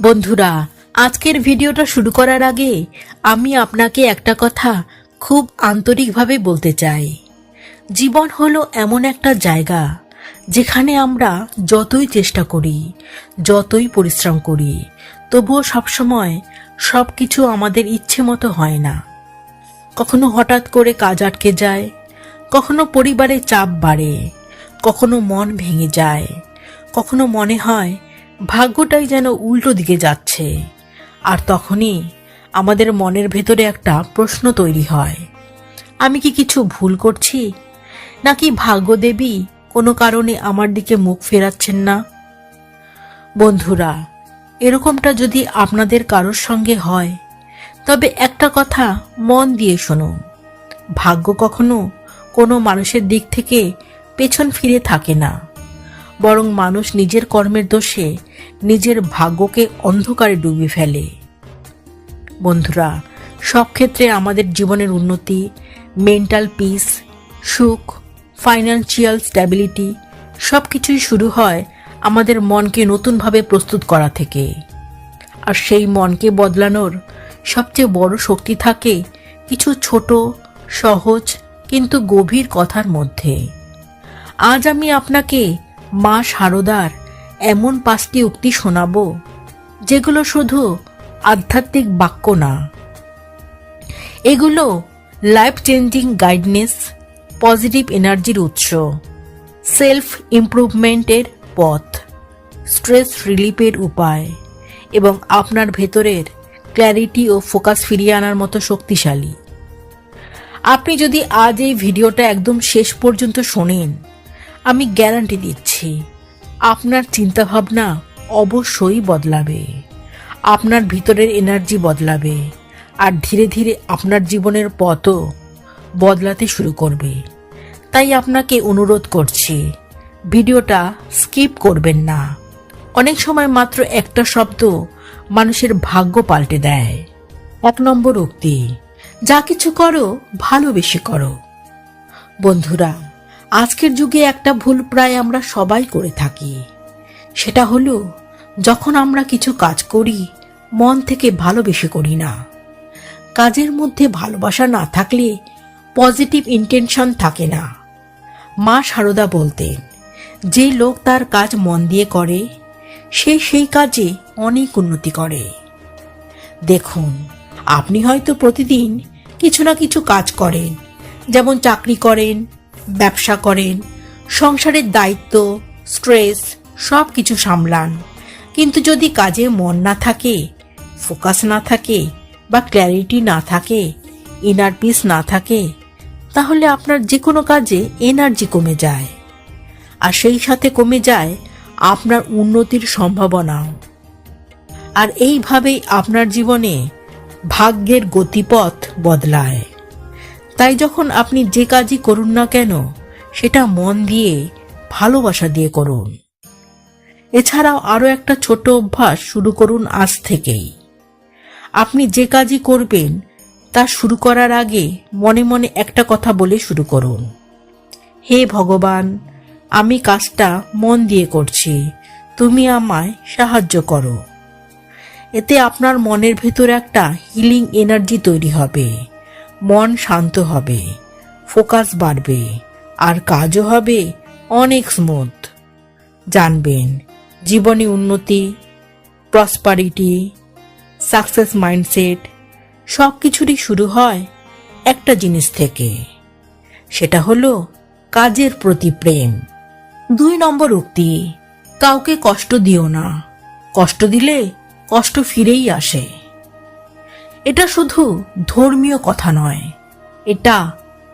বন্ধুরা, আজকের ভিডিওটা শুরু করার আগে আমি আপনাকে একটা কথা খুব আন্তরিকভাবে বলতে চাই। জীবন হলো এমন একটা জায়গা যেখানে আমরা যতই চেষ্টা করি, যতই পরিশ্রম করি, তবুও সবসময় সব কিছু আমাদের ইচ্ছে মতো হয় না। কখনো হঠাৎ করে কাজ আটকে যায়, কখনো পরিবারে চাপ বাড়ে, কখনো মন ভেঙে যায়, কখনো মনে হয় ভাগ্যটাই যেন উল্টো দিকে যাচ্ছে। আর তখনই আমাদের মনের ভেতরে একটা প্রশ্ন তৈরি হয়। আমি কি কিছু ভুল করছি? নাকি ভাগ্যদেবী কোনো কারণে আমার দিকে মুখ ফেরাচ্ছেন না? বন্ধুরা, এরকমটা যদি আপনাদের কারোর সঙ্গে হয়, তবে একটা কথা মন দিয়ে শুনুন। ভাগ্য কখনো কোনো মানুষের দিক থেকে পেছন ফিরে থাকে না। বরং মানুষ নিজের কর্মের দোষে নিজের ভাগ্যকে অন্ধকারে ডুবে ফেলে। বন্ধুরা, সব ক্ষেত্রে আমাদের জীবনের উন্নতি মেন্টাল পিস সুখ ফাইন্যান্সিয়াল স্ট্যাবিলিটি সব কিছুই শুরু হয় আমাদের মনকে নতুনভাবে প্রস্তুত করা থেকে। আর সেই মনকে বদলানোর সবচেয়ে বড় শক্তি থাকে কিছু ছোট, সহজ, কিন্তু গভীর কথার মধ্যে। আজ আমি আপনাকে মা শারদার এমন পাঁচটি উক্তি শোনাব, যেগুলো শুধু আধ্যাত্মিক বাক্য না। এগুলো লাইফ চেঞ্জিং গাইডনেস পজিটিভ এনার্জির উৎস সেলফ ইমপ্রুভমেন্টের পথ স্ট্রেস রিলিফের উপায় এবং আপনার ভেতরের ক্ল্যারিটি ও ফোকাস ফিরিয়ে আনার মতো শক্তিশালী। আপনি যদি আজ এই ভিডিওটা একদম শেষ পর্যন্ত শোনেন আমি গ্যারান্টি দিচ্ছি। আপনার চিন্তাভাবনা অবশ্যই বদলাবে। আপনার ভিতরের এনার্জি বদলাবে। আর ধীরে ধীরে আপনার জীবনের পথও বদলাতে শুরু করবে। তাই আপনাকে অনুরোধ করছি, ভিডিওটা স্কিপ করবেন না। অনেক সময় মাত্র একটা শব্দ মানুষের ভাগ্য পাল্টে দেয়। এক নম্বর উক্তি, যা কিছু করো, ভালোবেসে করো। বন্ধুরা আজকের যুগে একটা ভুল প্রায় আমরা সবাই করে থাকি। সেটা হলো, যখন আমরা কিছু কাজ করি, মন থেকে ভালোবেসে করি না। কাজের মধ্যে ভালোবাসা না থাকলে পজিটিভ ইন্টেনশন থাকে না। মা সারদা বলতেন, যে লোক তার কাজ মন দিয়ে করে, সে সেই কাজে অনেক উন্নতি করে। দেখুন, আপনি হয়তো প্রতিদিন কিছু না কিছু কাজ করেন, যেমন চাকরি করেন ব্যবসা করেন, সংসারের দায়িত্ব স্ট্রেস সব কিছু সামলান। কিন্তু যদি কাজে মন না থাকে ফোকাস না থাকে বা ক্ল্যারিটি না থাকে ইনার পিস না থাকে, তাহলে আপনার যে কোনো কাজে এনার্জি কমে যায়। আর সেই সাথে কমে যায় আপনার উন্নতির সম্ভাবনাও। আর এইভাবেই আপনার জীবনে ভাগ্যের গতিপথ বদলায়। তাই যখন আপনি যে কাজই করুন না কেন, সেটা মন দিয়ে, ভালোবাসা দিয়ে করুন। এছাড়াও আরও একটা ছোট অভ্যাস শুরু করুন আজ থেকেই। আপনি যে কাজই করবেন, তা শুরু করার আগে মনে মনে একটা কথা বলে শুরু করুন। হে ভগবান, আমি কাজটা মন দিয়ে করছি, তুমি আমায় সাহায্য করো। এতে আপনার মনের ভেতর একটা হিলিং এনার্জি তৈরি হবে। মন শান্ত হবে, ফোকাস বাড়বে, আর কাজও হবে অনেক স্মুথ জানবেন, জীবনে উন্নতি প্রসপারিটি সাকসেস মাইন্ডসেট সব কিছুরই শুরু হয় একটা জিনিস থেকে। সেটা হলো কাজের প্রতি প্রেম। দুই নম্বর উক্তি, কাউকে কষ্ট দিও না। কষ্ট দিলে কষ্ট ফিরেই আসে। এটা শুধু ধর্মীয় কথা নয়, এটা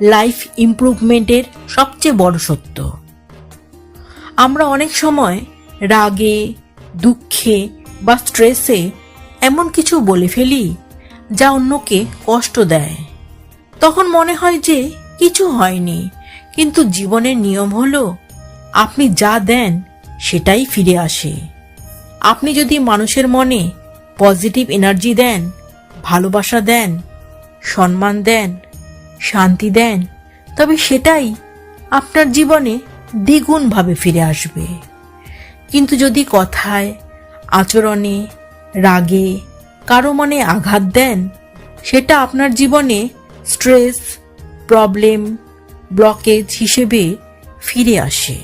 লাইফ ইমপ্রুভমেন্টের সবচেয়ে বড় সত্য। আমরা অনেক সময় রাগে, দুঃখে বা স্ট্রেসে এমন কিছু বলে ফেলি যা অন্যকে কষ্ট দেয়। তখন মনে হয় যে কিছু হয়নি, কিন্তু জীবনের নিয়ম হলো আপনি যা দেন সেটাই ফিরে আসে। আপনি যদি মানুষের মনে পজিটিভ এনার্জি দেন ভালোবাসা দেন, সম্মান দেন, শান্তি দেন, তবে সেটাই আপনার জীবনে দ্বিগুণভাবে ফিরে আসবে। কিন্তু যদি কথায়, আচরণে, রাগে কারও মনে আঘাত দেন, সেটা আপনার জীবনে স্ট্রেস, প্রবলেম, ব্লকেজ হিসেবে ফিরে আসে।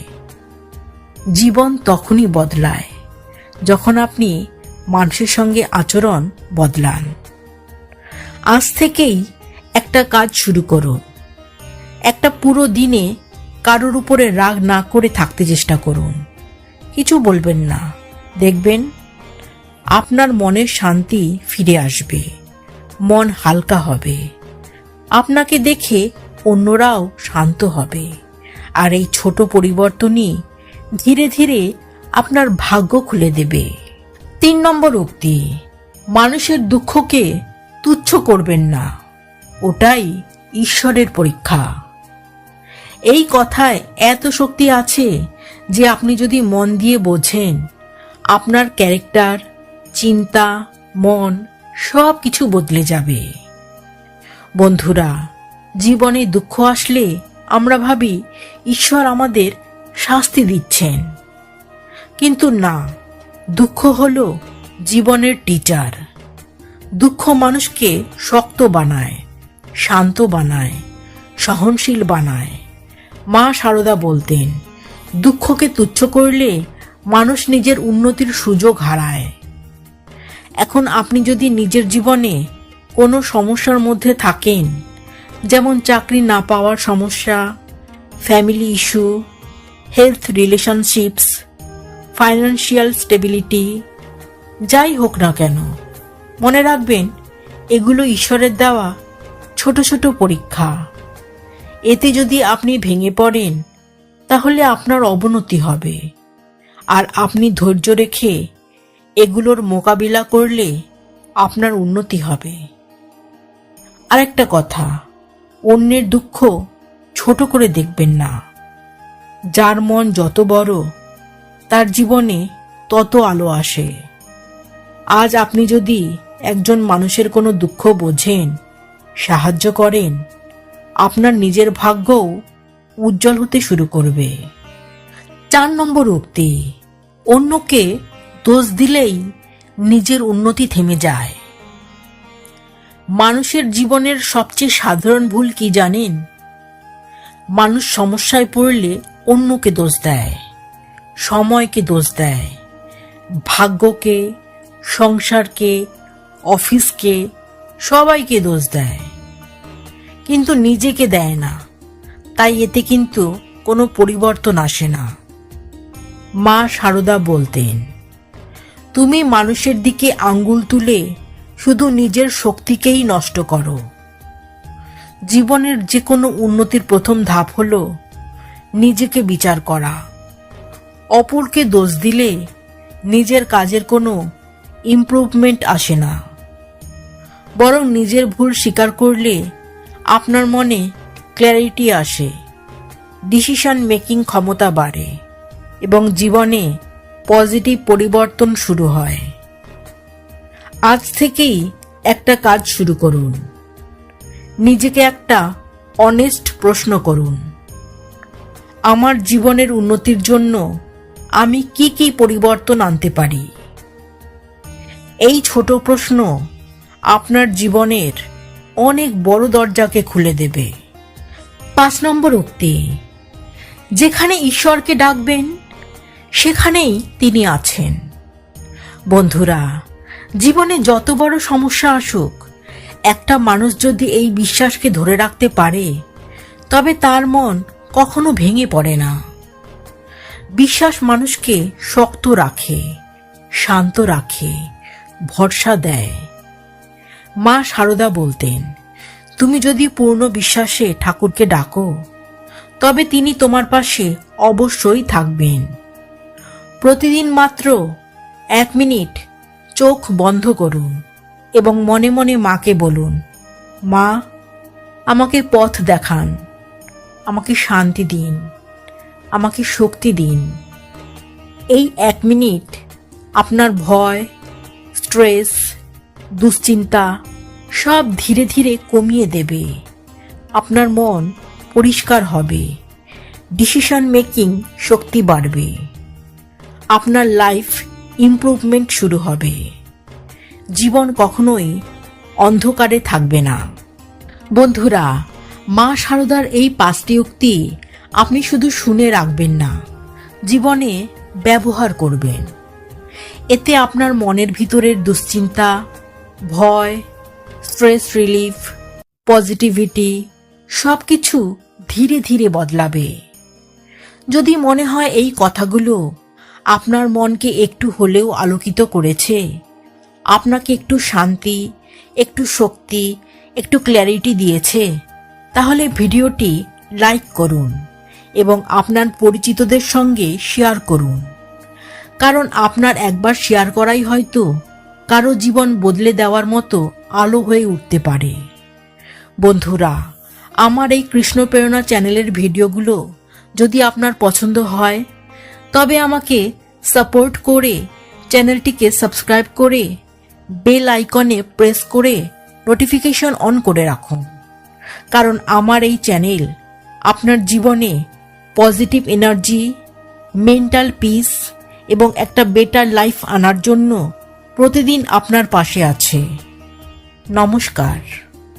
জীবন তখনই বদলায়, যখন আপনি মানুষের সঙ্গে আচরণ বদলান। আজ থেকেই একটা কাজ শুরু করুন একটা পুরো দিনে কারোর উপরে রাগ না করে থাকতে চেষ্টা করুন। কিছু বলবেন না। দেখবেন আপনার মনের শান্তি ফিরে আসবে। মন হালকা হবে। আপনাকে দেখে অন্যরাও শান্ত হবে। আর এই ছোট পরিবর্তনই ধীরে ধীরে আপনার ভাগ্য খুলে দেবে। তিন নম্বর উক্তি, মানুষের দুঃখকে তুচ্ছ করবেন না। ওটাই ঈশ্বরের পরীক্ষা। এই কথায় এত শক্তি আছে যে আপনি যদি মন দিয়ে বোঝেন, আপনার ক্যারেক্টার, চিন্তা, মন সব কিছু বদলে যাবে। বন্ধুরা, জীবনে দুঃখ আসলে আমরা ভাবি, ঈশ্বর আমাদের শাস্তি দিচ্ছেন। কিন্তু না, দুঃখ হলো জীবনের টিচার দুঃখ মানুষকে শক্ত বানায়, শান্ত বানায়, সহনশীল বানায়। মা সারদা বলতেন, দুঃখকে তুচ্ছ করলে মানুষ নিজের উন্নতির সুযোগ হারায়। এখন আপনি যদি নিজের জীবনে কোনো সমস্যার মধ্যে থাকেন, যেমন চাকরি না পাওয়ার সমস্যা family issue health relationships financial stability যাই হোক না কেন মনে রাখবেন, এগুলো ঈশ্বরের দেওয়া ছোট ছোট পরীক্ষা। এতে যদি আপনি ভেঙে পড়েন, তাহলে আপনার অবনতি হবে। আর আপনি ধৈর্য রেখে এগুলোর মোকাবিলা করলে আপনার উন্নতি হবে। আরেকটা কথা, অন্যের দুঃখ ছোট করে দেখবেন না। যার মন যত বড়, তার জীবনে তত আলো আসে। আজ আপনি যদি একজন মানুষের কোনো দুঃখ বোঝেন, সাহায্য করেন, আপনার নিজের ভাগ্যও উজ্জ্বল হতে শুরু করবে। চার নম্বর উক্তি, অন্যকে দোষ দিলেই নিজের উন্নতি থেমে যায়। মানুষের জীবনের সবচেয়ে সাধারণ ভুল কি জানেন? মানুষ সমস্যায় পড়লে অন্যকে দোষ দেয়, সময়কে দোষ দেয়, ভাগ্যকে, সংসারকে অফিসকে সবাইকে দোষ দেয়। কিন্তু নিজেকে দেয় না। তাই এতে কিন্তু কোনো পরিবর্তন আসে না। মা সারদা বলতেন, তুমি মানুষের দিকে আঙ্গুল তুলে শুধু নিজের শক্তিকেই নষ্ট করো। জীবনের যে কোনো উন্নতির প্রথম ধাপ হলো নিজেকে বিচার করা। অপরকে দোষ দিলে নিজের কাজের কোনো ইমপ্রুভমেন্ট আসে না। বরং নিজের ভুল স্বীকার করলে আপনার মনে ক্ল্যারিটি আসে। ডিসিশন মেকিং ক্ষমতা বাড়ে এবং জীবনে পজিটিভ পরিবর্তন শুরু হয়। আজ থেকেই একটা কাজ শুরু করুন। নিজেকে একটা অনেস্ট প্রশ্ন করুন। আমার জীবনের উন্নতির জন্য আমি কি কি পরিবর্তন আনতে পারি? এই ছোট প্রশ্ন আপনার জীবনের অনেক বড় দরজাকে খুলে দেবে। পাঁচ নম্বর উক্তি, যেখানে ঈশ্বরকে ডাকবেন, সেখানেই তিনি আছেন। বন্ধুরা, জীবনে যত বড় সমস্যা আসুক, একটা মানুষ যদি এই বিশ্বাসকে ধরে রাখতে পারে, তবে তার মন কখনো ভেঙে পড়ে না। বিশ্বাস মানুষকে শক্ত রাখে, শান্ত রাখে, ভরসা দেয়। মা সারদা বলতেন, তুমি যদি পূর্ণ বিশ্বাসে ঠাকুরকে ডাকো, তবে তিনি তোমার পাশে অবশ্যই থাকবেন। প্রতিদিন মাত্র এক মিনিট চোখ বন্ধ করুন এবং মনে মনে মাকে বলুন, মা, আমাকে পথ দেখান, আমাকে শান্তি দিন, আমাকে শক্তি দিন। এই এক মিনিট আপনার ভয়, স্ট্রেস দুশ্চিন্তা সব ধীরে ধীরে কমিয়ে দেবে। আপনার মন পরিষ্কার হবে। ডিসিশন মেকিং শক্তি বাড়বে। আপনার লাইফ ইমপ্রুভমেন্ট শুরু হবে। জীবন কখনোই অন্ধকারে থাকবে না। বন্ধুরা, মা শারদার এই পাঁচটি উক্তি আপনি শুধু শুনে রাখবেন না, জীবনে ব্যবহার করবেন। এতে আপনার মনের ভিতরের দুশ্চিন্তা ভয় স্ট্রেস রিলিফ পজিটিভিটি সব কিছু ধীরে ধীরে বদলাবে। যদি মনে হয় এই কথাগুলো আপনার মনকে একটু হলেও আলোকিত করেছে, আপনাকে একটু শান্তি, একটু শক্তি, একটু ক্ল্যারিটি দিয়েছে, তাহলে ভিডিওটি লাইক করুন এবং আপনার পরিচিতদের সঙ্গে শেয়ার করুন। কারণ আপনার একবার শেয়ার করাই হয়তো কারও জীবন বদলে দেওয়ার মতো আলো হয়ে উঠতে পারে। বন্ধুরা, আমার এই কৃষ্ণ প্রেরণা চ্যানেলের ভিডিওগুলো যদি আপনার পছন্দ হয়, তবে আমাকে সাপোর্ট করে, চ্যানেলটিকে সাবস্ক্রাইব করে, বেল আইকনে প্রেস করে নোটিফিকেশন অন করে রাখুন। কারণ আমার এই চ্যানেল আপনার জীবনে পজিটিভ এনার্জি, মেন্টাল পিস এবং একটা বেটার লাইফ আনার জন্য প্রতিদিন আপনার পাশে আছে। নমস্কার।